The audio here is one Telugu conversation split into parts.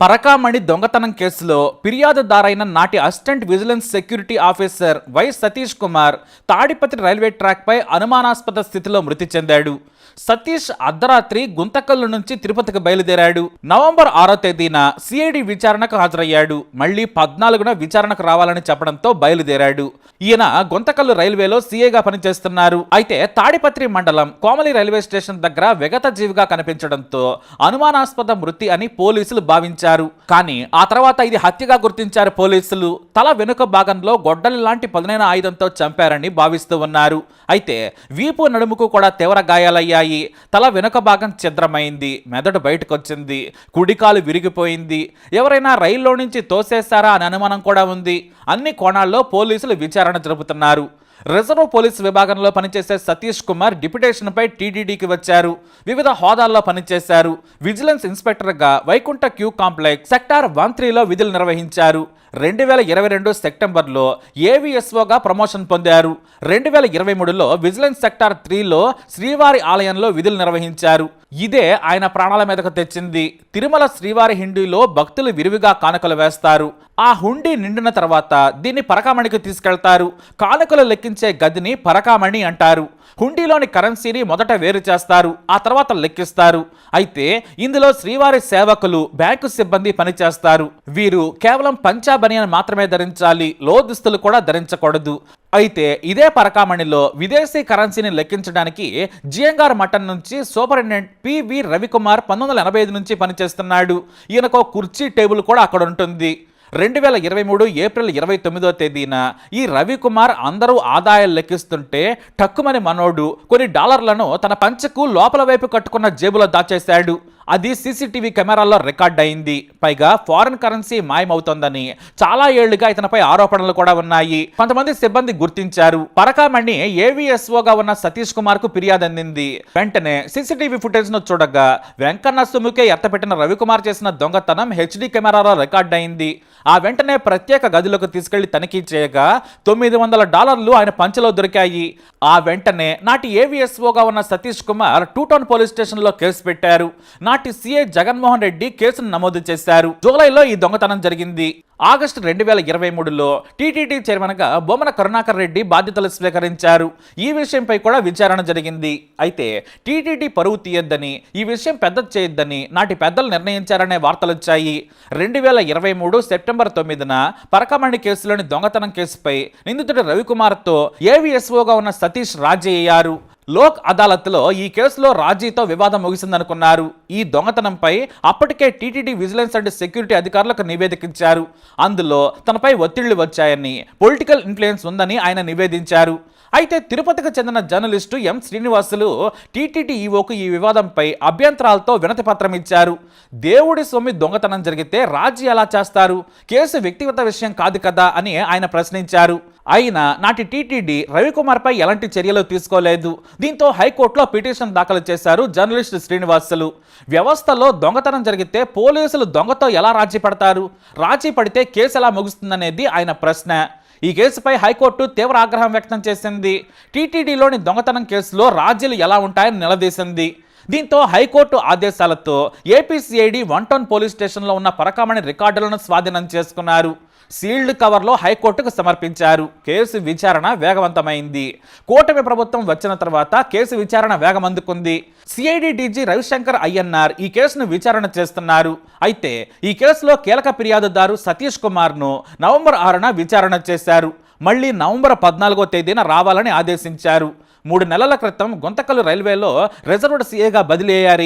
పరకామణి దొంగతనం కేసులో ఫిర్యాదుదారైన నాటి assistant vigilance security officer Y Satish Kumar Tadipatri railway ట్రాక్పై అనుమానాస్పద స్థితిలో మృతి చెందాడు. సతీష్ అర్ధరాత్రి గుంతకల్లు నుంచి తిరుపతికి బయలుదేరాడు. నవంబర్ ఆరో తేదీన సిఐడి విచారణకు హాజరయ్యాడు. మళ్ళీ పద్నాలుగున విచారణకు రావాలని చెప్పడంతో బయలుదేరాడు. ఈయన గుంతకల్లు రైల్వేలో సీఏగా పనిచేస్తున్నారు. అయితే తాడిపత్రి మండలం కోమలి రైల్వే స్టేషన్ దగ్గర విగత జీవిగా కనిపించడంతో అనుమానాస్పద మృతి అని పోలీసులు భావించారు. కానీ ఆ తర్వాత ఇది హత్యగా గుర్తించారు పోలీసులు. తల వెనుక భాగంలో గొడ్డలి లాంటి పదునైన ఆయుధంతో చంపారని భావిస్తూ ఉన్నారు. అయితే వీపు నడుముకు కూడా తీవ్ర గాయాలయ్యాయి. తల వెనుక భాగం ఛిద్రమైంది. మెదడు బయటకొచ్చింది. కుడికాలు విరిగిపోయింది. ఎవరైనా రైల్లో నుంచి తోసేస్తారా అని అనుమానం కూడా ఉంది. అన్ని కోణాల్లో పోలీసులు విచారణ జరుపుతున్నారు. రిజర్వ్ పోలీస్ విభాగంలో పనిచేసే సతీష్ కుమార్ డిప్యుటేషన్పై టీడీడీకి వచ్చారు. వివిధ హోదాల్లో పనిచేశారు. Vigilance ఇన్స్పెక్టర్గా Vaikuntha queue complex sector one త్రీలో విధులు నిర్వహించారు. రెండు వేల ఇరవై రెండు సెప్టెంబర్లో ఏవిఎస్ఓగా ప్రమోషన్ పొందారు. రెండు వేల ఇరవై మూడులో విజిలెన్స్ సెక్టార్ త్రీలో శ్రీవారి ఆలయంలో విధులు నిర్వహించారు. ఇదే ఆయన ప్రాణాల మీదకు తెచ్చింది. తిరుమల శ్రీవారి హుండీలో భక్తులు విరివిగా కానుకలు వేస్తారు. ఆ హుండీ నిండిన తర్వాత దీన్ని పరకామణికి తీసుకెళ్తారు. కానుకలు లెక్కించే గదిని పరకామణి అంటారు. హుండీలోని కరెన్సీని మొదట వేరు చేస్తారు ఆ తర్వాత లెక్కిస్తారు. అయితే ఇందులో శ్రీవారి సేవకులు బ్యాంకు సిబ్బంది పనిచేస్తారు. వీరు కేవలం పంచాబనియన్ మాత్రమే ధరించాలి లో దుస్తులు కూడా ధరించకూడదు. అయితే ఇదే పరకామణిలో విదేశీ కరెన్సీని లెక్కించడానికి జియంగార్ మఠం నుంచి సూపరింటెండెంట్ పివి రవికుమార్ పంతొమ్మిది వందల ఎనభై ఐదు నుంచి పనిచేస్తున్నాడు. ఈయనకు కుర్చీ టేబుల్ కూడా అక్కడ ఉంటుంది రెండు వేల ఇరవై మూడు ఏప్రిల్ ఇరవై తొమ్మిదో తేదీన ఈ రవికుమార్ అందరూ ఆదాయాలు లెక్కిస్తుంటే టక్కుమని మనోడు కొన్ని డాలర్లను తన పంచకు లోపల వైపు కట్టుకున్న జేబులో దాచేశాడు. అది సీసీటీవీ కెమెరాల్లో రికార్డ్ అయింది. పైగా ఫారెన్ కరెన్సీ మాయమవుతోందని చాలా ఏళ్ళుగా ఇతనిపై ఆరోపణలు కూడా ఉన్నాయి. కొంతమంది సిబ్బంది గుర్తించారు. పరకామణి ఏవిఎస్ఓగా ఉన్న సతీష్ కుమార్కు ఫిర్యాదు అందింది వెంటనే సీసీటీవీ ఫుటేజ్ను చూడగా వెంకన్న సుముకే ఎత్తపెట్టిన రవికుమార్ చేసిన దొంగతనం హెచ్డి కెమెరాలో రికార్డ్ అయింది. ఆ వెంటనే ప్రత్యేక గదిలోకి తీసుకెళ్ళి తనిఖీ చేయగా తొమ్మిది వందల డాలర్లు ఆయన పంచలో దొరికాయి. ఆ వెంటనే నాటి ఏవిఎస్ఓగా ఉన్న Satish Kumar two town police స్టేషన్లో కేసు పెట్టారు. నాటి సీఐ జగన్మోహన్ రెడ్డి కేసును నమోదు చేశారు. జూలైలో ఈ దొంగతనం జరిగింది. ఆగస్టు రెండు వేల ఇరవై మూడులో టీటీడీ చైర్మన్గా బొమ్మన కరుణాకర్ రెడ్డి బాధ్యతలు స్వీకరించారు. ఈ విషయంపై కూడా విచారణ జరిగింది. అయితే టీటీడీ పరువు తీయొద్దని ఈ విషయం పెద్ద చేయొద్దని నాటి పెద్దలు నిర్ణయించారనే వార్తలు వచ్చాయి. రెండు వేల ఇరవై మూడు సెప్టెంబర్ తొమ్మిదిన పరకమణి కేసులోని దొంగతనం కేసుపై నిందితుడు రవికుమార్తో ఏవిఎస్ఓగా ఉన్న సతీష్ రాజీ అయ్యారు. లోక్ అదాలత్లో ఈ కేసులో రాజీతో వివాదం ముగిసిందనుకున్నారు. ఈ దొంగతనంపై అప్పటికే టీటీడీ విజిలెన్స్ అండ్ సెక్యూరిటీ అధికారులకు నివేదికించారు. అందులో తనపై ఒత్తిళ్ళు వచ్చాయని పొలిటికల్ ఇన్ఫ్లుయెన్స్ ఉందని ఆయన నివేదించారు. అయితే తిరుపతికి చెందిన జర్నలిస్టు ఎం శ్రీనివాసులు టీటీడీ ఈవోకు ఈ వివాదంపై అభ్యంతరాలతో వినతి పత్రం ఇచ్చారు. దేవుడి సొమ్మి దొంగతనం జరిగితే రాజీ ఎలా చేస్తారు? కేసు వ్యక్తిగత విషయం కాదు కదా అని ఆయన ప్రశ్నించారు. అయినా నాటి టీటీడీ రవికుమార్పై ఎలాంటి చర్యలు తీసుకోలేదు. దీంతో హైకోర్టులో పిటిషన్ దాఖలు చేశారు జర్నలిస్ట్ శ్రీనివాసులు. వ్యవస్థలో దొంగతనం జరిగితే పోలీసులు దొంగతో ఎలా రాజీ పడతారు? రాజీ పడితే కేసు ఎలా ముగుస్తుందనేది ఆయన ప్రశ్న. ఈ కేసుపై హైకోర్టు తీవ్ర ఆగ్రహం వ్యక్తం చేసింది. టీటీడీలోని దొంగతనం కేసులో రాజీలు ఎలా ఉంటాయని నిలదీసింది. దీంతో హైకోర్టు ఆదేశాలతో ఏపీసీఐడి వన్ టౌన్ పోలీస్ స్టేషన్లో ఉన్న పరకామణి రికార్డులను స్వాధీనం చేసుకున్నారు. సీల్డ్ కవర్లో హైకోర్టుకు సమర్పించారు. కేసు విచారణ వేగవంతమైంది. కూటమి ప్రభుత్వం వచ్చిన తర్వాత కేసు విచారణ వేగమందుకుంది. సిఐడి డీజీ రవిశంకర్ అయ్యన్నార్ ఈ కేసును విచారణ చేస్తున్నారు. అయితే ఈ కేసులో కీలక ఫిర్యాదుదారు సతీష్ కుమార్ను నవంబర్ ఆరున విచారణ చేశారు. మళ్ళీ నవంబర్ పద్నాలుగో తేదీన రావాలని ఆదేశించారు. మూడు నెలల క్రితం గుంతకల్ రైల్వేలో రిజర్వ్డ్ సీఏగా బదిలీ అయ్యారు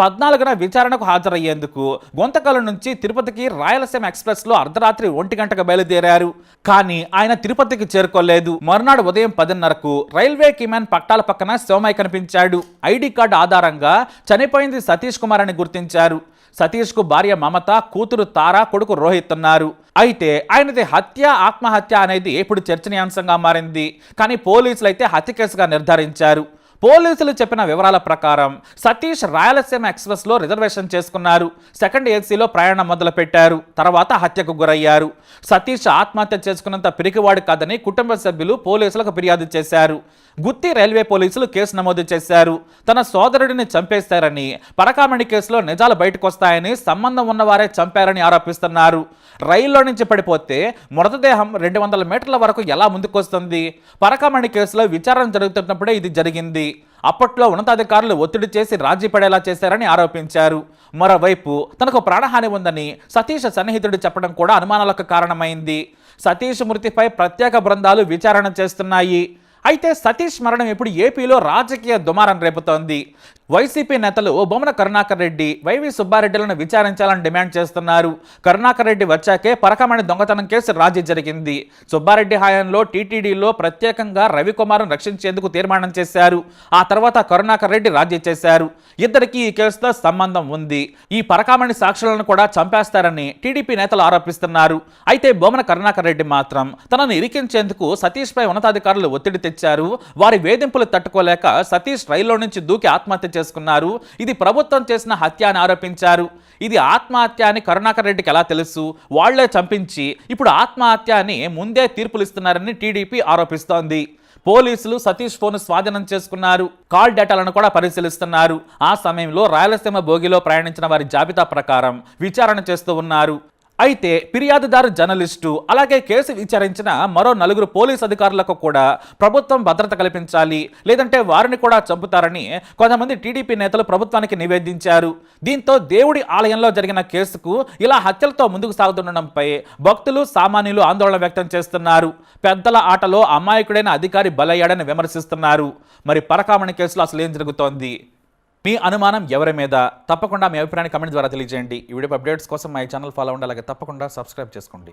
పద్నాలుగున విచారణకు హాజరయ్యేందుకు గొంతకల నుంచి తిరుపతికి రాయలసీమ ఎక్స్ప్రెస్లో అర్ధరాత్రి ఒంటి గంటకు బయలుదేరారు. కానీ ఆయన తిరుపతికి చేరుకోలేదు. మరునాడు ఉదయం పదిన్నరకు రైల్వే కిమాన్ పట్టాల పక్కన శివమై కనిపించాడు. ఐడి కార్డు ఆధారంగా చనిపోయింది సతీష్ కుమార్ అని గుర్తించారు. సతీష్కు భార్య మమత కూతురు తారా కొడుకు రోహిత్ ఉన్నారు. అయితే ఆయనది హత్య ఆత్మహత్య అనేది ఇప్పుడు చర్చనీయాంశంగా మారింది. కానీ పోలీసులు అయితే హత్య కేసుగా నిర్ధారించారు. పోలీసులు చెప్పిన వివరాల ప్రకారం సతీష్ రాయలసీమ ఎక్స్ప్రెస్లో రిజర్వేషన్ చేసుకున్నారు. సెకండ్ ఏసీలో ప్రయాణం మొదలుపెట్టారు. తర్వాత హత్యకు గురయ్యారు. సతీష్ ఆత్మహత్య చేసుకున్నంత పిరికివాడు కాదని కుటుంబ సభ్యులు పోలీసులకు ఫిర్యాదు చేశారు. గుత్తి రైల్వే పోలీసులు కేసు నమోదు చేశారు. తన సోదరుడిని చంపేశారని పరకామణి కేసులో నిజాలు బయటకు వస్తాయని సంబంధం ఉన్నవారే చంపారని ఆరోపిస్తున్నారు. రైల్లో నుంచి పడిపోతే మృతదేహం రెండు వందల మీటర్ల వరకు ఎలా ముందుకొస్తుంది? పరకామణి కేసులో విచారణ జరుగుతున్నప్పుడే ఇది జరిగింది. అప్పట్లో ఉన్నతాధికారులు ఒత్తిడి చేసి రాజీ పడేలా చేశారని ఆరోపించారు. మరోవైపు తనకు ప్రాణహాని ఉందని సతీష్ సన్నిహితుడు చెప్పడం కూడా అనుమానాలకు కారణమైంది. సతీష్ మృతిపై ప్రత్యేక బృందాలు విచారణ చేస్తున్నాయి. అయితే సతీష్ మరణం ఇప్పుడు ఏపీలో రాజకీయ దుమారం రేపుతోంది. వైసీపీ నేతలు బొమ్మన కరుణాకర్ రెడ్డి వైవి సుబ్బారెడ్డిలను విచారించాలని డిమాండ్ చేస్తున్నారు. కరుణాకర్ రెడ్డి వచ్చాకే పరకమణి దొంగతనం కేసు రాజీ జరిగింది. సుబ్బారెడ్డి హయాంలో టీటీడీలో ప్రత్యేకంగా రవికుమార్ను రక్షించేందుకు తీర్మానం చేశారు. ఆ తర్వాత కరుణాకర్ రెడ్డి రాజీ చేశారు. ఇద్దరికీ ఈ కేసుతో సంబంధం ఉంది. ఈ పరకామణి సాక్షులను కూడా చంపేస్తారని టీడీపీ నేతలు ఆరోపిస్తున్నారు. అయితే బొమ్మన కరుణాకర్ రెడ్డి మాత్రం తనను ఇరికించేందుకు సతీష్ పై ఉన్నతాధికారులు ఒత్తిడి తెచ్చారు. వారి వేధింపులు తట్టుకోలేక సతీష్ రైల్లో నుంచి దూకి ఆత్మహత్య చేసుకున్నారు. ఇది ప్రభుత్వం చేసిన హత్య అని ఆరోపించారు. ఇది ఆత్మహత్య అని కరుణాకర్ రెడ్డికి ఎలా తెలుసు? వాళ్ళే చంపించి ఇప్పుడు ఆత్మహత్య అని ముందే తీర్పులు ఇస్తున్నారని టీడీపీ ఆరోపిస్తోంది. పోలీసులు సతీష్ ఫోన్ స్వాధీనం చేసుకున్నారు. కాల్ డేటాలను కూడా పరిశీలిస్తున్నారు. ఆ సమయంలో రాయలసీమ భోగిలో ప్రయాణించిన వారి జాబితా ప్రకారం విచారణ చేస్తూ ఉన్నారు. అయితే ఫిర్యాదుదారు జర్నలిస్టు అలాగే కేసు విచారించిన మరో నలుగురు పోలీస్ అధికారులకు కూడా ప్రభుత్వం భద్రత కల్పించాలి లేదంటే వారిని కూడా చంపుతారని కొంతమంది టీడీపీ నేతలు ప్రభుత్వానికి నివేదించారు. దీంతో దేవుడి ఆలయంలో జరిగిన కేసుకు ఇలా హత్యలతో ముందుకు సాగుతుండడంపై భక్తులు సామాన్యులు ఆందోళన వ్యక్తం చేస్తున్నారు. పెద్దల ఆటలో అమాయకుడైన అధికారి బలయ్యాడని విమర్శిస్తున్నారు. మరి పరకామణి కేసులో అసలు ఏం జరుగుతోంది? మీ అనుమానం ఎవరి మీద? తప్పకుండా మీ అభిప్రాయాన్ని కమెంట్ ద్వారా తెలియజేయండి. ఈ వీడియో అప్డేట్స్ కోసం మా ఛానల్ ఫాలో అవ్వండి. అలాగే తప్పకుండా సబ్స్క్రైబ్ చేసుకోండి.